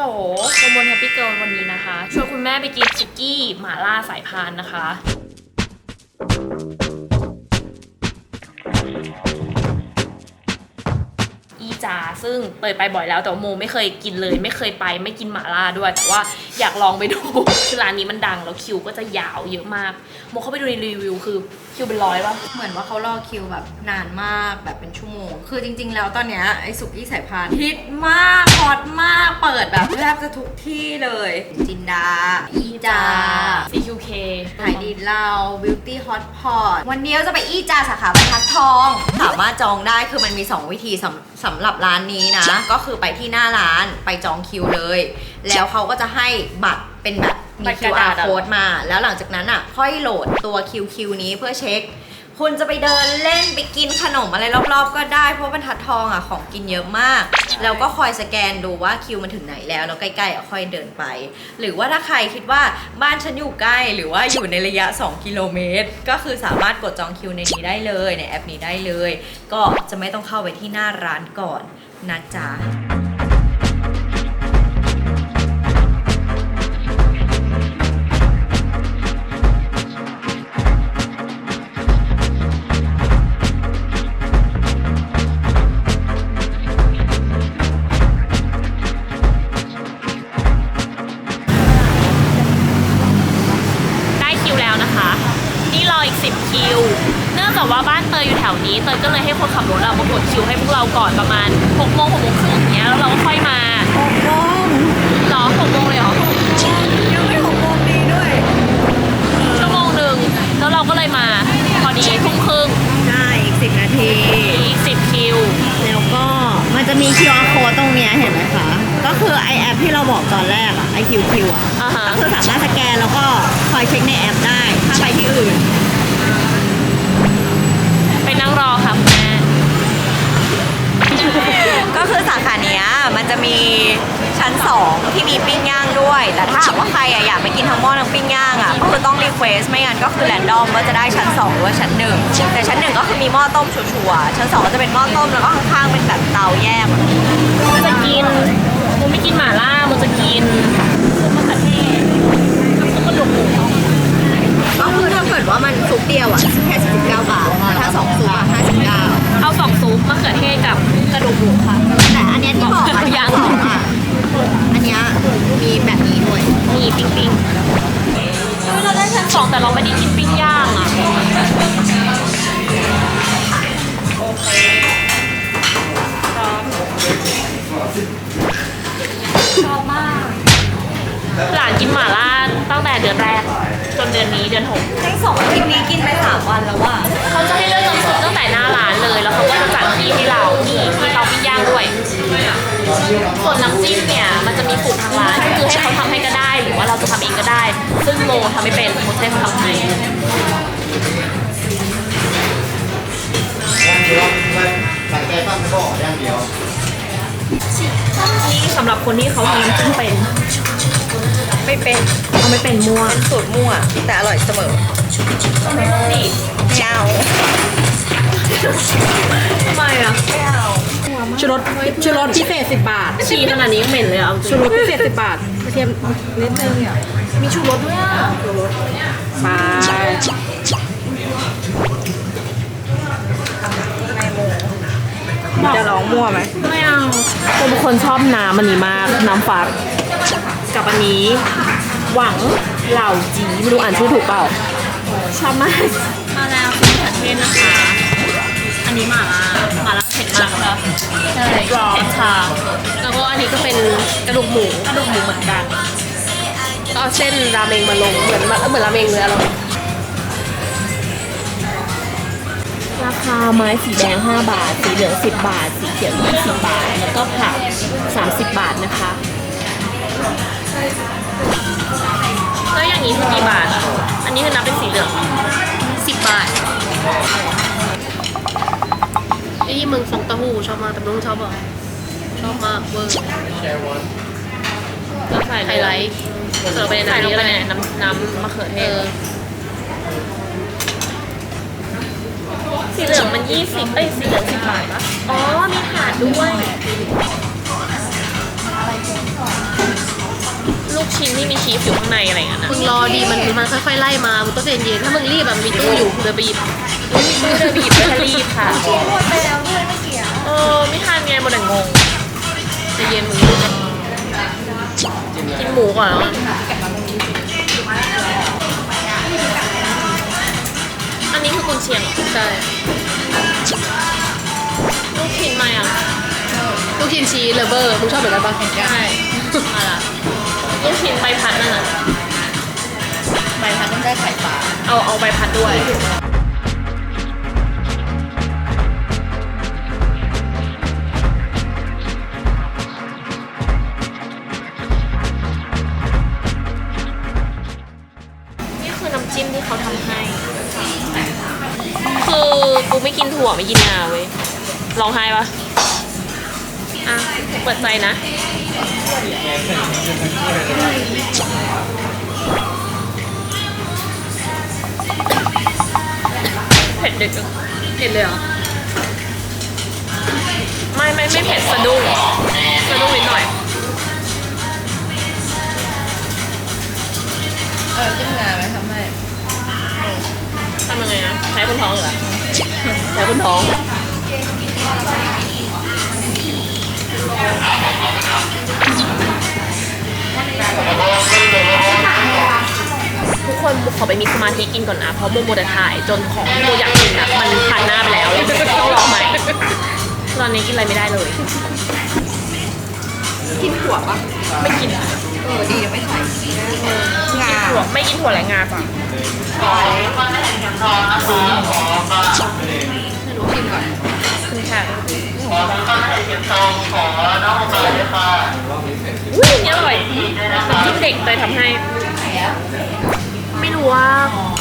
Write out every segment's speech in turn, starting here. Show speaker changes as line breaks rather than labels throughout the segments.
ลโปรโมทแฮปปี้เกิลวันนี้นะคะ ชวนคุณแม่ไปกินสุกี้หม่าล่าสายพานนะคะา ซึ่งเตยไปบ่อยแล้วแต่ว่าโมไม่เคยกินเลย ไม่เคยไปไม่กินหม่าล่าด้วย แต่ว่าอยากลองไปดู คือร้านนี้มันดังแล้วคิวก็จะยาวเยอะมากโมเข้าไปดูในรีวิวคือคิวเป็นร้อยปะ
เหมือนว่าเขารอคิวแบบนานมากแบบเป็นชั่วโมง คือจริง ๆ แล้วตอนเนี้ยไอ้สุกี้สายพานฮิตมากฮอตมากเปิดแบบแทบจะทุกที่เลย จินดา อีจา
CQK
ขายดีเรา Beauty Hot Pot วันนี้เราจะไปอีจาสาขาบรรทัดทอง สามารถจองได้คือมันมี 2 วิธีสำสำหรับร้านนี้นะ ก็คือไปที่หน้าร้านไปจองคิวเลย แล้วเขาก็จะให้บัตรเป็นแบบมี
บัตรกระดา
QR
ษอะ
code มา แล้วหลังจากนั้นอะ ค่อยโหลดตัว QQ นี้เพื่อเช็ค คุณจะไปเดินเล่นไปกินขนมอะไรรอบๆ ก็ได้เพราะบรรทัดทองอะของกินเยอะมาก แล้วก็คอยสแกนดูว่าคิวมันถึงไหนแล้วแล้วใกล้ๆอะค่อยเดินไป หรือว่าถ้าใครคิดว่าบ้านฉันอยู่ใกล้หรือว่าอยู่ในระยะ 2 กิโลเมตร ก็คือสามารถกดจองคิวในนี้ได้เลยในแอปนี้ได้เลย ก็จะไม่ต้องเข้าไปที่หน้าร้านก่อนนะจ๊ะ
นะคะ นี่รออีก 10 คิว เนื่องจากว่าบ้านเตยอยู่แถวนี้ เตยก็เลยให้คนขับรถอะมากดคิวให้พวกเราก่อนประมาณ6โมง6โมงครึ่งอย่างเงี้ยแล้วเราก็ค่อยมา6โมงหรอ6โมงเลยเหรอ
ยังไม่หกโมงดีด้วย
ชั่วโมงหนึ่งแล้วเราก็เลยมาพอดีทุ่มครึ่ง
ใช่อีก 10 นาที
อีก 10 คิว
แล้วก็มันจะมี QR code ตรงเนี้ยเห็นไหมคะ ก็คือไอแอปที่เราบอกตอนแรกอะไอคิวคิวอะ
อ่าฮะ
ก็คือสามารถสแกนแล้วก็คอยเช็คในแอปได้ ถ้าไปที่อื่น
ไปนั่งรอค่ะคุณแม่
ก็คือสาขาเนี้ยมันจะมีชั้น 2 ที่มีปิ้งย่างด้วย แต่ถ้าหากว่าใครอะอยากไปกินทั้งหม้อทั้งปิ้งย่างอะก็คือต้องรีเควสไม่งั้นก็คือแรนดอมว่าจะได้ชั้น 2 หรือว่าชั้น 1 แต่ชั้น 1 ก็คือมีหม้อต้มชัวร์ๆชั้น 2 ก็จะเป็นหม้อต้มแล้วก็ข้างๆเป็นแบบเตาแยกอะ
มันจะกิน มันไม่กินหม่าล่ามันจะกินซุปมะเขือเทศกับซุปกระดูกหมู
ก็คือถ้าเกิดว่ามันซุปเดียวอะแค่49บาทแต่ถ้าสองซุปอะ59
เอาสองซุปมะเขือเทศกับกระดูกหมูค่ะ
ทั้งสองอาทิตย์นี้กินไปสามวันแล้วอะ
เขาจะให้เลือกน้ำซุปตั้งแต่หน้าร้านเลย แล้วเขาก็จะจัดที่ให้เราที่ที่เตาปิ้งย่างด้วย ส่วนน้ำจิ้มเนี่ยมันจะมีสูตรทางร้านก็คือให้เขาทำให้ก็ได้ หรือว่าเราจะทำเองก็ได้ ซึ่งโมทำไม่เป็นโมจะให้เขาทำให้
ย่างเดียวสังเกตตั้งไม่บอกย่างเดียว
นี่สำหรับคนที่เขาทำน้ำจิ้มเป็น
ไม่เป็น
เขาไม่เป็นมั่ว
เป็นสูตรมั่วแต่อร่อยเสมอ
นี่
ไม่เอา
ทำไมอะ
ไม่เอา
ชูรสชูรสพิเศษ10บาท
ชีขนาดนี้ก็เหม็นเลยอะเอาจ
ชู
ริง
รสพิเศษ10บาทกระเทียมนิดนึง
มีชูรสด้วยอะ
ไป
จะลองมั่วไหม
ไม่เอาผมเป็นคนชอบน้ำอันนี้มากน้ำฟัก กับอันนี้ หวังเหล่าจีไม่รู้อ่านชื่อถูกเปล่าชอบมากมาแล้วคุณผัดเทศนะคะ อันนี้หมาล่าหมาล่าเผ็ดมากค่ะใช่ร้อนชาแล้วก็อันนี้ก็เป็นกระดูกหมูกระดูกหมูเหมือนกัน ก็เอาเส้นราเมงมาลงเหมือนเหมือนราเมงเลยอะเราราคาไม้สีแดง 5 บาท สีเหลือง 10 บาท สีเขียว20บาท แล้วก็ผัก30 บาทนะคะ แล้วอย่างนี้คือกี่บาทอะอันนี้คือนับเป็นสีเหลืองสิบบาทไอ้ที่มึงฟองเต้าหู้ชอบมากแต่มึงชอบเหรอชอบมากเวอร์แล้วใส่ไฮไลท์เสิร์ฟไปในน้ำนี้อะไรน้ำน้ำมะเขือเทศสีเหลืองมันยี่สิบเอ้ยสีเหลืองสิบบาทปะอ๋อมีถาดด้วย ชิ้นที่มีชีสอยู่ข้างในอะไรอย่างเงี้ยนะ
มึงรอดีมันมันค่อยๆไล่มามึงต้องใจเย็นถ้ามึงรีบแบบมีตู้อยู่เดินไปหยิบ
ไม่ได้บีบไม่ได้รีบค่ะเออไม่ทันไงโมเดลงง
ใจเย็นมึง
กินหมูก่อนแล้วกันอันนี้คือกุนเชียงเหรอ
ใช่
ลูกชิ้นมาอะ
ลูกชิ้นชีสเลเวอร์มึงชอบแบบนั้นปะ
ใช่มาละ ลูกชิ้นใบพัดนั่นนะ
ใบพัดต้องได้ไข่ปลา
เอาเอาใบพัดด้วย นี่คือน้ำจิ้มที่เขาทำให้ คือกูไม่กินถั่วไม่กินงาเว้ยร้องไห้ปะ อะเปิดใจนะ เผ็ดเด็ด
เห็นเลยเหรอ
ไม่ไม่ไม่เผ็ดสะดุ้งสะดุ้งนิดหน่อย
เออจิ้มงาไหมทำให้
ทำยังไงนะใช้คนท้องเหรอใช้คนท้อง ทุกคนขอไปมีสมาธิกินก่อนนะ เพราะโมโมจะถ่ายจนของที่โมอยากกินอะมันผ่านหน้าไปแล้วต้องรอใหม่ตอนนี้กินอะไรไม่ได้เลย
กินถั่วปะ
ไม่กินอะ
เออดีไม่ใส่งา
ถั่วไม่กินถั่วและงาจ้ะ
ให้รู้ชิมก่อน
คุณค่ะอุ้ยนี่อร่อยน้ำจิ้มเด็กเลยทำให้ ไม่รู้ว่า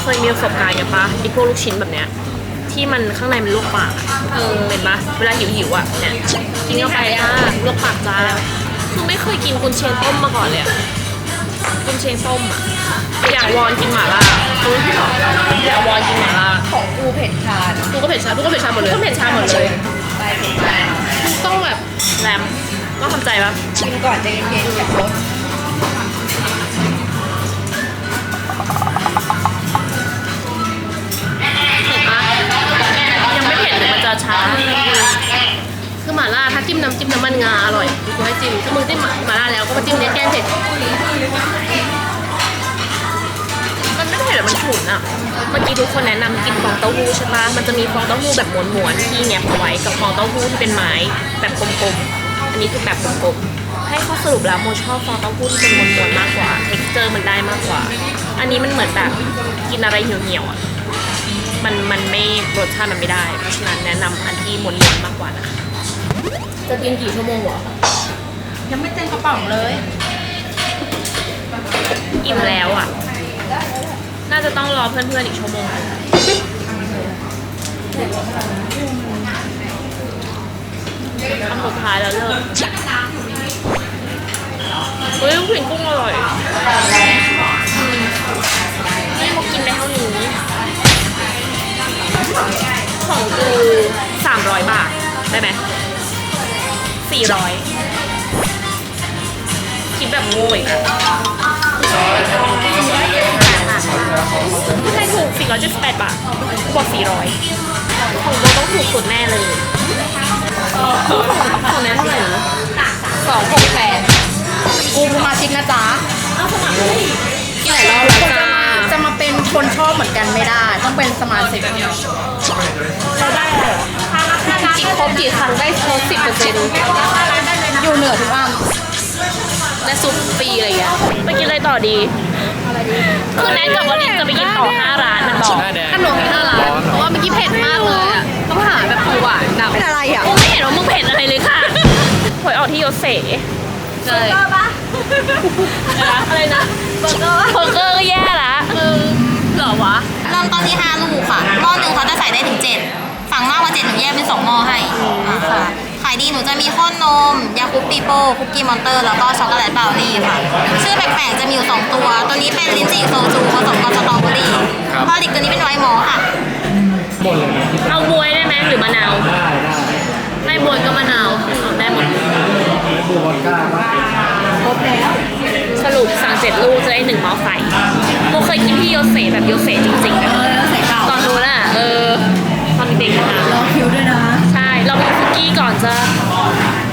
เคยมีประสบการณ์กันปะไอ้พวกลูกชิ้นแบบเนี้ยที่มันข้างในมันลวกปากอะเออเป็นปะเวลาหิวหิวๆอะเนี่ยกินเข้าไปอะลวกปากจ้าคือไม่เคยกินกุนเชียงต้มมาก่อนเลยอะกุนเชียงต้มอะอยากวอนกินหม่าล่ารู้ไหมอยากวอนกินหม่าล่า
ของกูเผ็ดชาด
กูก็เผ็ดชากูก็เผ็ดชาหมดเลย
ก็เผ็ดชา
แบบ
แรมก็ทำใจปะ
ชิมก่อนใจเย็นๆอย่าลด
เผ็ดปะยังไม่เผ็ดเลยมันจะช้า
คือหม่าล่าถ้าจิ้มน้ำจิ้มน้ำมันงาอร่อยกูให้จิ้มถ้ามึงจิ้มหม่าล่าแล้วก็มาจิ้มเนี้ยแกงเผ็ด
มันไม่เผ็ดหรอกมันฉุนอะเมื่อกี้ทุกคนแนะนำกินฟองเต้าหู้ใช่ปะมันจะมีฟองเต้าหู้แบบม้วนๆที่แงบเอาไว้กับฟองเต้าหู้ที่เป็นไม้แบบกลมๆ อันนี้คือแบบกลมๆ ให้ข้อสรุปแล้วโมชอบฟองเต้าหู้ที่เป็นม้วนๆมากกว่า เท็กเจอร์มันได้มากกว่า อันนี้มันเหมือนแบบกินอะไรเหี่ยวๆอะมันมันไม่รสชาติมันไม่ได้ เพราะฉะนั้นแนะนำอันที่ม้วนๆมากกว่านะคะ จะกินกี่ชั่วโมงวะ
ยังไม่เต็มกระป๋องเลย
อิ่มแล้วอะ น่าจะต้องรอเพื่อนๆอีกชั่วโมงนึงคำสุดท้ายแล้วเลิกเฮ้ยลูกชิ้นกุ้งอร่อยอืมนี่มากินได้เท่านี้ ของกูสามร้อยบาท ได้ไหมสี่ร้อยคิดแบบง่อีกอะ ไม่ใช่ถูก 478 บาทกว่า400ของโบต้องถูกสุดแน่เลยของแนนเท่าไหร่นะ
สองหกแปดกูสมาชิกนะจ๊ะ
เอาสมัครเลย
กี่หลายรอบแล้วจ้า
จะมาเป็นคนชอบเหมือนกันไม่ได้ ต้องเป็นสมาชิก
เราได้เลย
กินครบกี่ครั้งได้ลดสิบเปอร์เซ็นต์
อยู่เหนือทุกอัน
ได้ซุปฟรีอะไรอย่างเงี้ย
ไปกินอะไรต่อดี คือแนนกับวลินจะไปกินต่อ5ร้านมันบอก
ขนมมีห้าร้านเพราะว่าเมื่อกี้เผ็ดมากเลยอะต้องหาแบบถูกหวานแบบ
เป็นอะไรอะ
กูไม่เห็นว่ามึงเผ็ดอะไรเลยค่ะหวยออกที่โยเซ
ใช่
อะไรนะเบอร์เกอร์เบอร์เกอร์ก็แย่ละ
เออเหรอวะ
เริ่มต้นที่5ลูกค่ะหม้อหนึ่งเขาจะใส่ได้ถึง7ฝั่งมากกว่า7หนูแยกเป็น2หม้อให้ค่ะ ขายดีหนูจะมีข้นนม ยาคุปปีโป้คุกกี้มอนเตอร์ แล้วก็ช็อกโกแลตเบลนี่ค่ะ ชื่อแปลกๆ จะมีอยู่ 2 ตัว ตัวนี้เป็นลิ้นจี่โซจูผสมกับสตรอเบอรี่พอลิกตัวนี้เป็นไวน์มอลต์ค่ะ
เอาบวยได้ไหมหรือมะนาว
ได้ได้
ไม่บวยก็มะนาวได้หมด
บูบอลก้าป่ะ
สรุปสั่งเสร็จไอหนึ่งมอไซค์โมเคยกินที่โยเซแบบโยเซจริงๆนะ จะ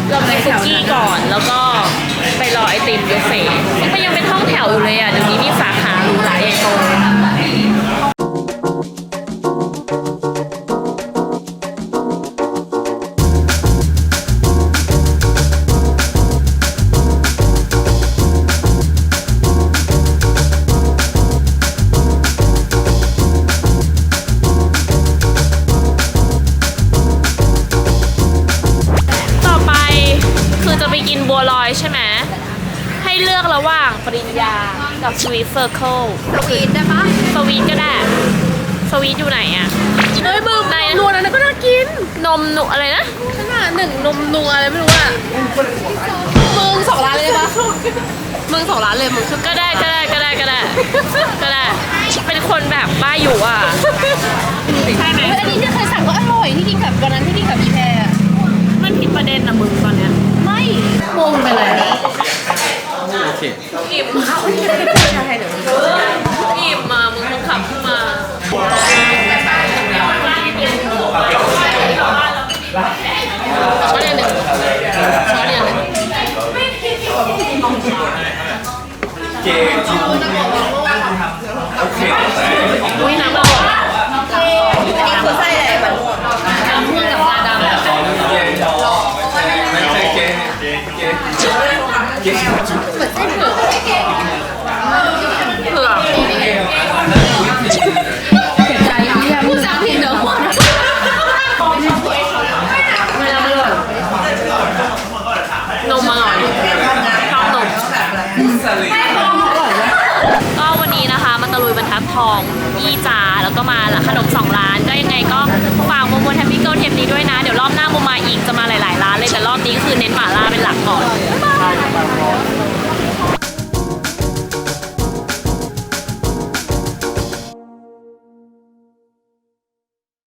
เราไปคุกกี้ก่อนแล้วก็ไปรอไอติมโยเซซึ่งมันยังเป็นห้องแถวอยู่เลยอะเดี๋ยวนี้มีสาขาหรูหราใหญ่โต วีทเซอร์เคิล
สวีทได้ปะ
สวีทก็ได้ สวีทอยู่ไหนอะ
เฮ้ยมึงนัวนั้นก็น่ากิน
นมหนุอะไรนะ
ขนาดหนึ่งนมนัวอะไรไม่รู้อะมึงสองร้านเลยปะมึงสองร้านเลยมึงชุด
ก็ได้ก็ได้ก็ได้ก็ได้ก็ได้ เป็นคนแบบบ้าอยู่อะใช่ไหม
เฮ้ยอันนี้ที่เคยสั่งก็อร่อยที่กินกับวันนั้นที่กินกับอีแพรอะ
มันผิดประเด็นนะมึงตอนเนี้ย ทองพี่จ๋าแล้วก็มาขนมสองร้านก็ยังไงก็ฝากมุมบนแฮปปี้เกิลเทปนี้ด้วยนะ เดี๋ยวรอบหน้าโมมาอีกจะมาหลายๆร้านเลยแต่รอบนี้ก็คือเน้นหม่าล่าเป็นหลักก่อนบ๊ายบาย